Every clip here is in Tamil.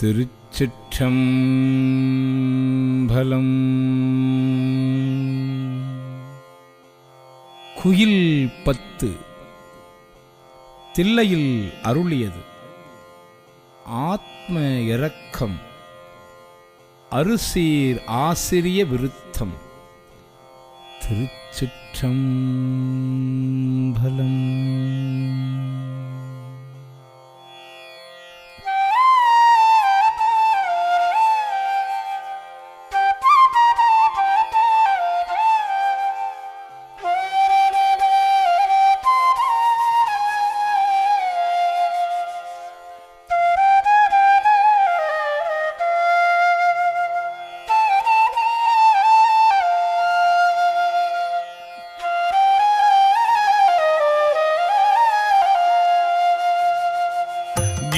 திருச்சிற்றம்பலம். குயில் பத்து. தில்லையில் அருளியது. ஆத்ம இரக்கம். அருசீர் ஆசிரிய விருத்தம். திருச்சிற்றம்பலம்.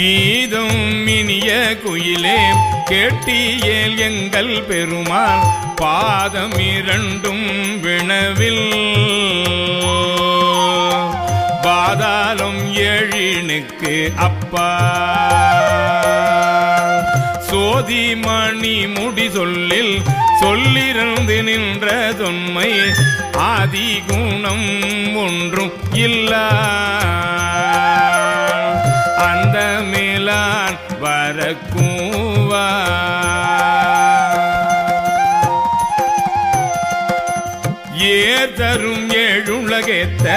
கீதம் இனிய குயிலே கேட்டியேல் எங்கள் பெருமாள் பாதம் இரண்டும் வினவில். பாதாளம் ஏழினுக்கு அப்பா. சோதி மணி முடி சொல்லில் சொல்லிருந்து நின்ற தொன்மை ஆதி குணம் ஒன்றும் இல்லா. வரக்கூவா ஏர் தரும் ஏழுலகேத்த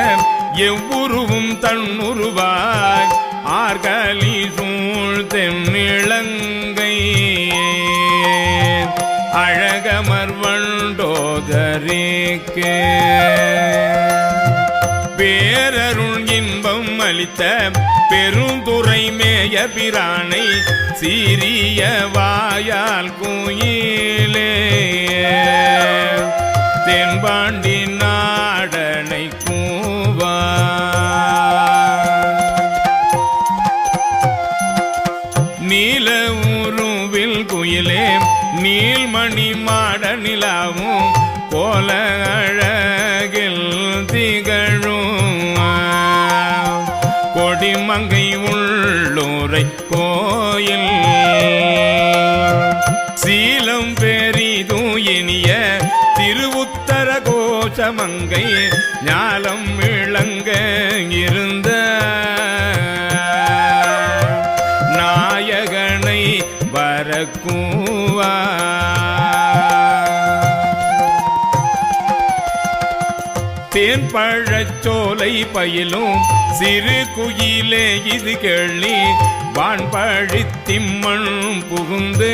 எவ்வுருவும் தன்னுருவாய். ஆர்கலி சூழ் தென்னிளங்கை அழகமர்வண்டோதரேக்கே. பேரருள் இன்பம் அளித்த பெருந்துரை மேய பிரானை சீரிய வாயால் குயிலே. தென்பாண்டி நாடனை கூவா நீல உருவில் குயிலே நீல்மணி மாட நிலாவும் கோல அழகில் திக கோயில். சீலம் பெரிதும் இனிய திருவுத்தர கோஷமங்கை ஞாலம் விளங்க இருந்த நாயகனை வரக்கூவா. தேன் பழச்சோலை பயிலும் சிறு குயிலே இது கேள்வி. வான்பழி திம்மண் புகுந்து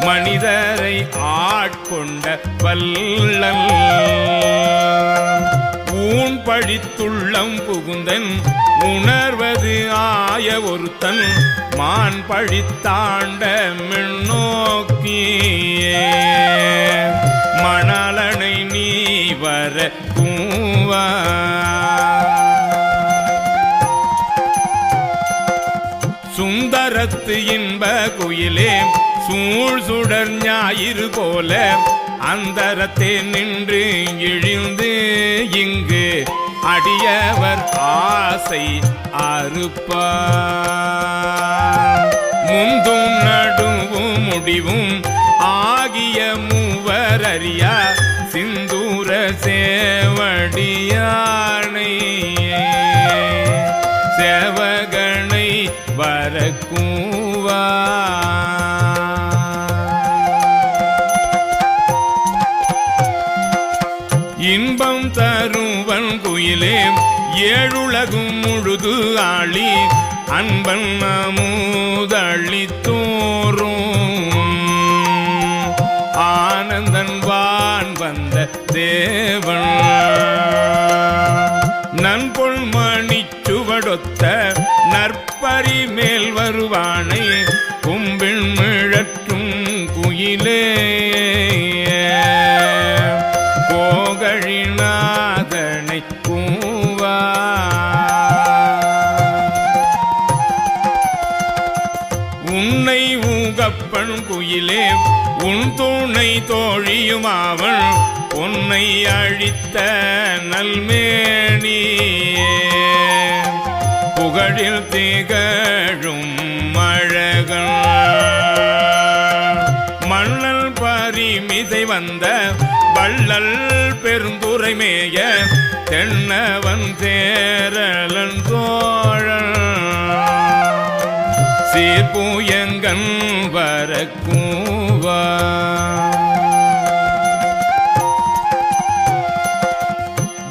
மனிதரை ஆட்கொண்ட வல்லல் ஊன் பழித்துள்ளம் புகுந்தன் உணர்வது ஆய ஒருத்தன். மான் பழித்தாண்ட மின்னோக்கியே. சுந்தரத்து இன்ப குயிலே சூழ் சுடர் ஞாயிறு போல அந்தரத்தே நின்று இழிந்து இங்கு அடியவர் ஆசை அறுப்பார். முந்தும் நடுவும் முடிவும் ஆகிய மூவர் அறியா சிந்தூர சேவடியானை சேவக வரக்கூவா? இன்பம் தருவன் குயிலே ஏழுலகும் முழுது ஆளி அன்பன் அமுதளி தோறும் ஆனந்தன் வான் வந்த தே மேல் கும்பில் மிழற்றும் குயிலே. கோகழிநாதனை கூவா உன்னை ஊகப்பன் குயிலே உன் துணை தோழியுமாவள் உன்னை அழித்த நல்மேணியே புகழில் திகழும் அழகன். மண்ணல் பரிமிசை வந்த வள்ளல் பெருந்துரை மேய தென்னவன் சேரலன் சோழன். சீர்பூயங்கன் வரக்கூவா.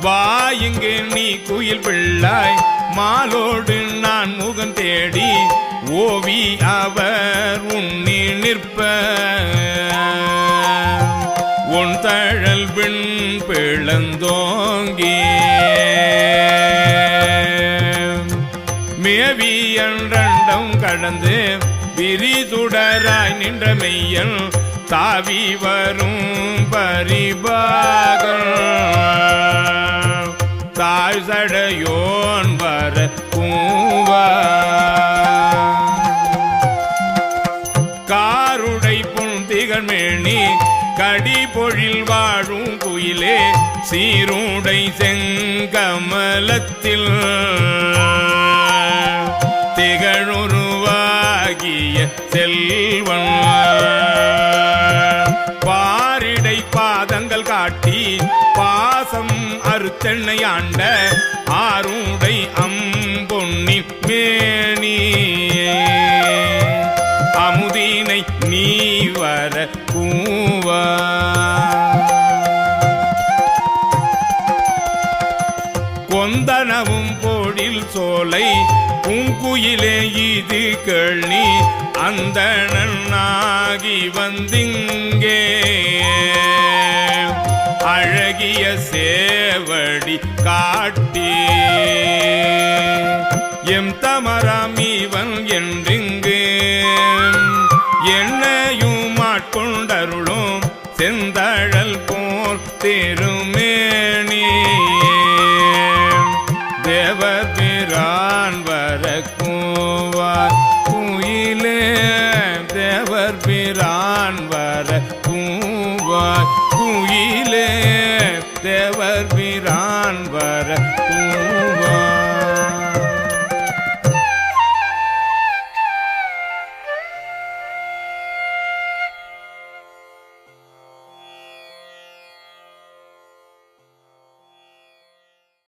வா இங்கு நீ குயில் பிள்ளாய் மாலோடு நான் முகம் தேடி ஓவி அவர் உன்னி நிற்ப. உன் தழல் பின் பிளந்தோங்கி. மேவி என்றண்டம் கடந்து விரிதுடராய் நின்ற மெய்யன் தாவி வரும் பரிபாகன் தாழ் சடையோன் வர கூவா காருடை புந்திகழ்மேணி கடி பொழில் வாழும் குயிலே சீருடை செங்கமலத்தில். திகழுருவாகிய செல்வன் அறுத்தெண்ணை ஆண்ட ஆருடை அம்பொன்னி மேனி அமுதினை நீ வர கூவா. கொந்தனவும் போடில் சோலை பூங்குயிலே இது கேள்வி அந்த நாகி வந்திங்கே. அழகிய சேவடி காட்டி. எம் தமராம் இவன் என்றிங்கு. என்னையும் மாட்கொண்டருளும் செந்தழல் போர் திருமேணி தேவபிரான் வர கூவார் குயிலே. தேவர் பிரான் வர கூவார்